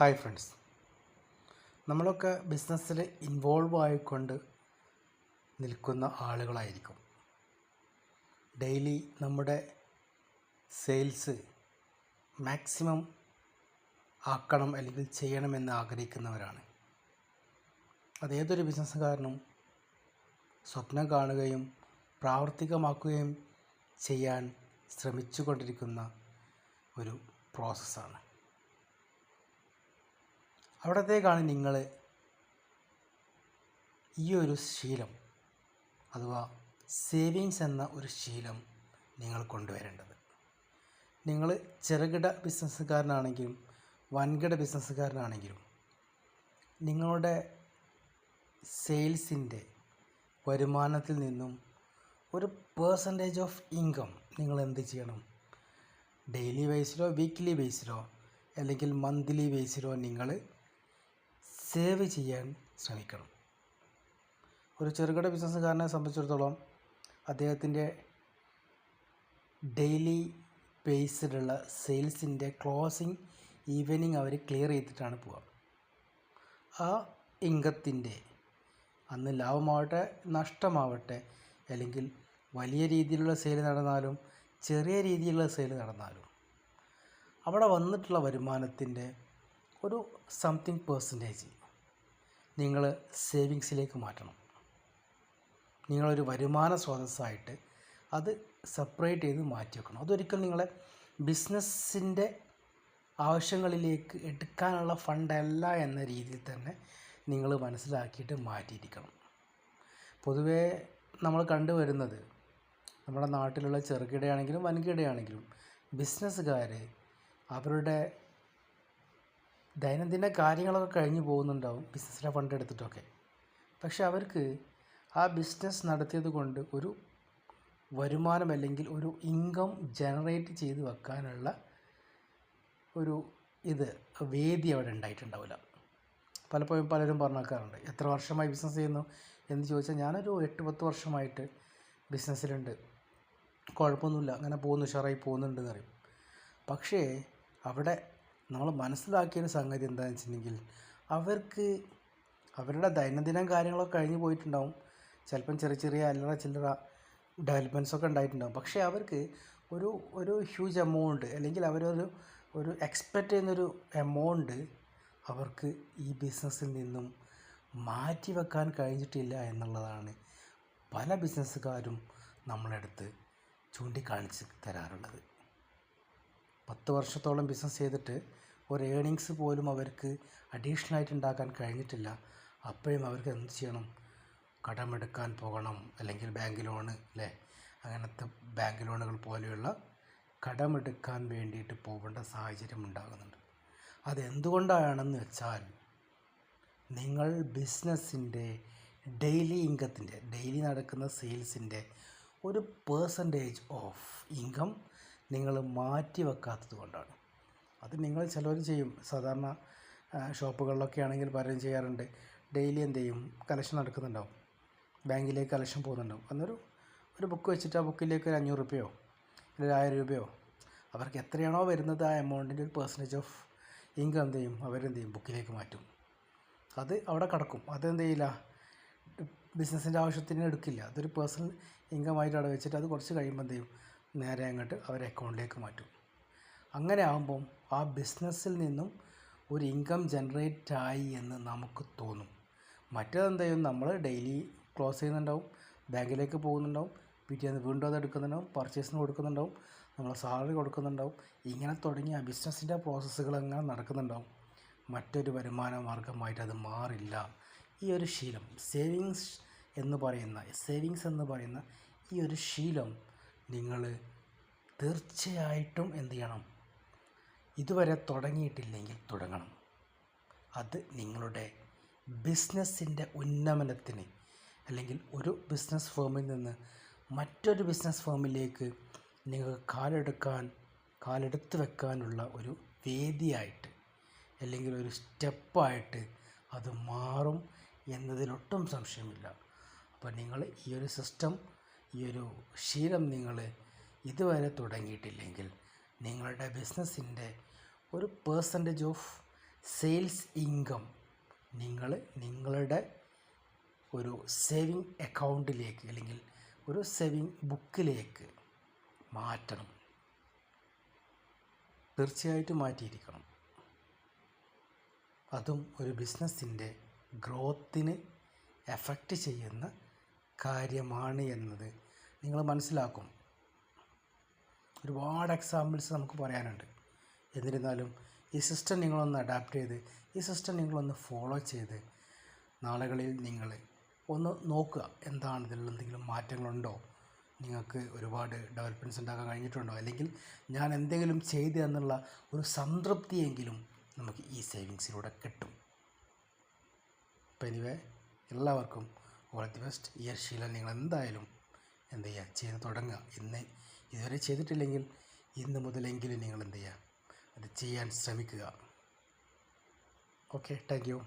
Hi friends നമ്മളൊക്കെ ബിസിനസ്സിൽ involve ആയിക്കൊണ്ട് നിൽക്കുന്ന ആളുകളായിരിക്കും. ഡെയിലി നമ്മുടെ സെയിൽസ് മാക്സിമം ആക്കണം അല്ലെങ്കിൽ ചെയ്യണമെന്ന് ആഗ്രഹിക്കുന്നവരാണ്. അതേതൊരു ബിസിനസ്സുകാരനും സ്വപ്നം കാണുകയും പ്രാവർത്തികമാക്കുകയും ചെയ്യാൻ ശ്രമിച്ചു കൊണ്ടിരിക്കുന്ന ഒരു പ്രോസസ്സാണ് അവിടത്തേക്കാണ് നിങ്ങൾ ഈ ഒരു ശീലം അഥവാ സേവിങ്സ് എന്ന ഒരു ശീലം നിങ്ങൾ കൊണ്ടുവരേണ്ടത്. നിങ്ങൾ ചെറുകിട ബിസിനസ്സുകാരനാണെങ്കിലും വൻകിട ബിസിനസ്സുകാരനാണെങ്കിലും നിങ്ങളുടെ സെയിൽസിന്റെ വരുമാനത്തിൽ നിന്നും ഒരു പേഴ്സന്റേജ് ഓഫ് ഇൻകം നിങ്ങൾ എന്ത് ചെയ്യണം? ഡെയിലി ബേസിലോ വീക്ക്ലി ബേസിലോ അല്ലെങ്കിൽ മന്ത്ലി ബേസിലോ നിങ്ങൾ സേവ് ചെയ്യാൻ ശ്രമിക്കണം. ഒരു ചെറുകിട ബിസിനസ്സുകാരനെ സംബന്ധിച്ചിടത്തോളം അദ്ദേഹത്തിന്റെ ഡെയിലി ബേസിലുള്ള സെയിൽസിന്റെ ക്ലോസിങ് ഈവനിങ് അവർ ക്ലിയർ ചെയ്തിട്ടാണ് പോവുക. ആ ഇംഗത്തിന്റെ അന്ന് ലാഭമാവട്ടെ നഷ്ടമാവട്ടെ അല്ലെങ്കിൽ വലിയ രീതിയിലുള്ള സെയിൽ നടന്നാലും ചെറിയ രീതിയിലുള്ള സെയിൽ നടന്നാലും അവിടെ വന്നിട്ടുള്ള വരുമാനത്തിന്റെ ഒരു സംതിങ് പേഴ്സന്റേജ് നിങ്ങൾ സേവിങ്സിലേക്ക് മാറ്റണം. നിങ്ങളൊരു വരുമാന സ്രോതസ്സായിട്ട് അത് സെപ്പറേറ്റ് ചെയ്ത് മാറ്റി വെക്കണം. അതൊരിക്കലും നിങ്ങളെ ബിസിനസ്സിന്റെ ആവശ്യങ്ങളിലേക്ക് എടുക്കാനുള്ള ഫണ്ടല്ല എന്ന രീതിയിൽ തന്നെ നിങ്ങൾ മനസ്സിലാക്കിയിട്ട് മാറ്റിയിരിക്കണം. പൊതുവേ നമ്മൾ കണ്ടുവരുന്നത് നമ്മുടെ നാട്ടിലുള്ള ചെറുകിടയാണെങ്കിലും വൻകിടയാണെങ്കിലും ബിസിനസ്സുകാർ അവരുടെ ദൈനംദിന കാര്യങ്ങളൊക്കെ കഴിഞ്ഞു പോകുന്നുണ്ടാവും. ബിസിനസ്സിലെ ഫണ്ട് എടുത്തിട്ടൊക്കെ. പക്ഷെ അവർക്ക് ആ ബിസിനസ് നടത്തിയത് കൊണ്ട് ഒരു വരുമാനം അല്ലെങ്കിൽ ഒരു ഇൻകം ജനറേറ്റ് ചെയ്ത് വെക്കാനുള്ള ഒരു ഇത് വേദി അവിടെ ഉണ്ടായിട്ടുണ്ടാവില്ല. പലപ്പോഴും പലരും പറഞ്ഞേക്കാറുണ്ട് എത്ര വർഷമായി ബിസിനസ് ചെയ്യുന്നു? എന്ന് ചോദിച്ചാൽ ഞാനൊരു എട്ട് പത്ത് വർഷമായിട്ട് ബിസിനസ്സിലുണ്ട്. കുഴപ്പമൊന്നുമില്ല. അങ്ങനെ പോകുന്നു ഉഷാറായി പോകുന്നുണ്ടെന്ന് അറിയും പക്ഷേ അവിടെ നമ്മൾ മനസ്സിലാക്കിയ ഒരു സംഗതി എന്താണെന്ന് വെച്ചിട്ടുണ്ടെങ്കിൽ അവർക്ക് അവരുടെ ദൈനംദിനം കാര്യങ്ങളൊക്കെ കഴിഞ്ഞ് പോയിട്ടുണ്ടാവും. ചിലപ്പം ചെറിയ ചെറിയ അല്ലറ ചില്ലറ ഡെവലപ്മെന്റ്സ് ഒക്കെ ഉണ്ടായിട്ടുണ്ടാവും. പക്ഷേ അവർക്ക് ഒരു ഒരു ഹ്യൂജ് എമൗണ്ട് അല്ലെങ്കിൽ അവരൊരു ഒരു എക്സ്പെക്റ്റ് ചെയ്യുന്നൊരു എമൗണ്ട് അവർക്ക് ഈ ബിസിനസ്സിൽ നിന്നും മാറ്റി വെക്കാൻ കഴിഞ്ഞിട്ടില്ല എന്നുള്ളതാണ് പല ബിസിനസ്സുകാരും നമ്മളെടുത്ത് ചൂണ്ടിക്കാണിച്ച് തരാറുള്ളത്. പത്ത് വർഷത്തോളം ബിസിനസ് ചെയ്തിട്ട് ഒരു ഏണിങ്സ് പോലും അവർക്ക് അഡീഷണലായിട്ട് ഉണ്ടാക്കാൻ കഴിഞ്ഞിട്ടില്ല. അപ്പോഴും അവർക്ക് എന്ത് ചെയ്യണം? കടമെടുക്കാൻ പോകണം. അല്ലെങ്കിൽ ബാങ്ക് ലോണ് അല്ലേ അങ്ങനത്തെ ബാങ്ക് ലോണുകൾ പോലെയുള്ള കടമെടുക്കാൻ വേണ്ടിയിട്ട് പോകേണ്ട സാഹചര്യം ഉണ്ടാകുന്നുണ്ട്. അതെന്തുകൊണ്ടാണെന്ന് വെച്ചാൽ നിങ്ങൾ ബിസിനസ്സിന്റെ ഡെയിലി ഇൻകത്തിന്റെ ഡെയിലി നടക്കുന്ന സെയിൽസിന്റെ ഒരു പേഴ്സന്റേജ് ഓഫ് ഇൻകം നിങ്ങൾ മാറ്റി വെക്കാത്തത് കൊണ്ടാണ്. അത് നിങ്ങൾ ചിലവർ ചെയ്യും. സാധാരണ ഷോപ്പുകളിലൊക്കെ ആണെങ്കിൽ പലരും ചെയ്യാറുണ്ട്. ഡെയിലി എന്ത് ചെയ്യും? കലക്ഷൻ നടക്കുന്നുണ്ടാവും. ബാങ്കിലേക്ക് കലക്ഷൻ പോകുന്നുണ്ടാവും. അന്നൊരു ഒരു ബുക്ക് വെച്ചിട്ട് ആ ബുക്കിലേക്ക് ഒരു അഞ്ഞൂറ് രൂപയോ അല്ലെങ്കിൽ ആയിരം രൂപയോ അവർക്ക് എത്രയാണോ വരുന്നത് ആ എമൗണ്ടിന്റെ ഒരു പെർസെന്റേജ് ഓഫ് ഇൻകം എന്ത് ചെയ്യും? അവരെന്ത് ചെയ്യും? ബുക്കിലേക്ക് മാറ്റും. അത് അവിടെ കിടക്കും. അതെന്ത് ചെയ്യില്ല? ബിസിനസ്സിന്റെ ആവശ്യത്തിന് എടുക്കില്ല. അതൊരു പേഴ്സണൽ ഇൻകം ആയിട്ട് അവിടെ വെച്ചിട്ട് അത് കുറച്ച് കഴിയുമ്പോൾ എന്ത് ചെയ്യും? നേരെ അങ്ങോട്ട് അവരെ അക്കൗണ്ടിലേക്ക് മാറ്റും. അങ്ങനെ ആകുമ്പം ആ ബിസിനസ്സിൽ നിന്നും ഒരു ഇൻകം ജനറേറ്റ് ആയി എന്ന് നമുക്ക് തോന്നും. മറ്റേതെന്ത് ചെയ്യും നമ്മൾ ഡെയിലി ക്ലോസ് ചെയ്യുന്നുണ്ടാവും ബാങ്കിലേക്ക് പോകുന്നുണ്ടാവും പിറ്റേന്ന് വീണ്ടും അത് എടുക്കുന്നുണ്ടാവും പർച്ചേസിന് കൊടുക്കുന്നുണ്ടാവും നമ്മൾ സാലറി കൊടുക്കുന്നുണ്ടാവും. ഇങ്ങനെ തുടങ്ങി ആ ബിസിനസ്സിന്റെ പ്രോസസ്സുകൾ അങ്ങനെ നടക്കുന്നുണ്ടാവും. മറ്റൊരു വരുമാന മാർഗമായിട്ട് അത് മാറില്ല. ഈ ഒരു ശീലം സേവിങ്സ് എന്ന് പറയുന്ന സേവിങ്സ് എന്ന് പറയുന്ന ഈ ഒരു ശീലം നിങ്ങൾ തീർച്ചയായിട്ടും എന്ത് ചെയ്യണം? ഇതുവരെ തുടങ്ങിയിട്ടില്ലെങ്കിൽ തുടങ്ങണം. അത് നിങ്ങളുടെ ബിസിനസ്സിന്റെ ഉന്നമനത്തിന് അല്ലെങ്കിൽ ഒരു ബിസിനസ് ഫേമിൽ നിന്ന് മറ്റൊരു ബിസിനസ് ഫേമിലേക്ക് നിങ്ങൾ കാലെടുക്കാൻ കാലെടുത്ത് വെക്കാനുള്ള ഒരു വേദിയായിട്ട് അല്ലെങ്കിൽ ഒരു സ്റ്റെപ്പായിട്ട് അത് മാറും എന്നതിലൊട്ടും സംശയമില്ല. അപ്പോൾ നിങ്ങൾ ഈ ഒരു സിസ്റ്റം ഈ ഒരു ശീലം നിങ്ങൾ ഇതുവരെ തുടങ്ങിയിട്ടില്ലെങ്കിൽ നിങ്ങളുടെ ബിസിനസ്സിന്റെ ഒരു പേഴ്സന്റേജ് ഓഫ് സെയിൽസ് ഇൻകം നിങ്ങൾ നിങ്ങളുടെ ഒരു സേവിങ് അക്കൗണ്ടിലേക്ക് അല്ലെങ്കിൽ ഒരു സേവിങ് ബുക്കിലേക്ക് മാറ്റണം. തീർച്ചയായിട്ടും മാറ്റിയിരിക്കണം. അതും ഒരു ബിസിനസ്സിന്റെ ഗ്രോത്തിന് എഫക്റ്റ് ചെയ്യുന്ന കാര്യമാണ് എന്നത് നിങ്ങൾ മനസ്സിലാക്കും. ഒരുപാട് എക്സാമ്പിൾസ് നമുക്ക് പറയാനുണ്ട്. എന്നിരുന്നാലും ഈ സിസ്റ്റം നിങ്ങളൊന്ന് അഡാപ്റ്റ് ചെയ്ത് ഈ സിസ്റ്റം നിങ്ങളൊന്ന് ഫോളോ ചെയ്ത് നാളുകളിൽ നിങ്ങൾ ഒന്ന് നോക്കുക എന്താണ് ഇതിൽ എന്തെങ്കിലും മാറ്റങ്ങളുണ്ടോ. നിങ്ങൾക്ക് ഒരുപാട് ഡെവലപ്മെന്റ്സ് ഉണ്ടാക്കാൻ കഴിഞ്ഞിട്ടുണ്ടോ? അല്ലെങ്കിൽ ഞാൻ എന്തെങ്കിലും ചെയ്തു എന്നുള്ള ഒരു സംതൃപ്തിയെങ്കിലും നമുക്ക് ഈ സേവിങ്സിലൂടെ കിട്ടും. അപ്പോൾ എനിവേ എല്ലാവർക്കും ഓൾ ദി ബെസ്റ്റ് ഈ ഒരു ശീലം നിങ്ങൾ എന്തായാലും എന്ത് ചെയ്യുക ചെയ്ത് തുടങ്ങുക. ഇന്ന് ഇതുവരെ ചെയ്തിട്ടില്ലെങ്കിൽ ഇന്ന് മുതലെങ്കിലും നിങ്ങൾ എന്ത് ചെയ്യുക അത് ചെയ്യാൻ ശ്രമിക്കുക. Okay thank you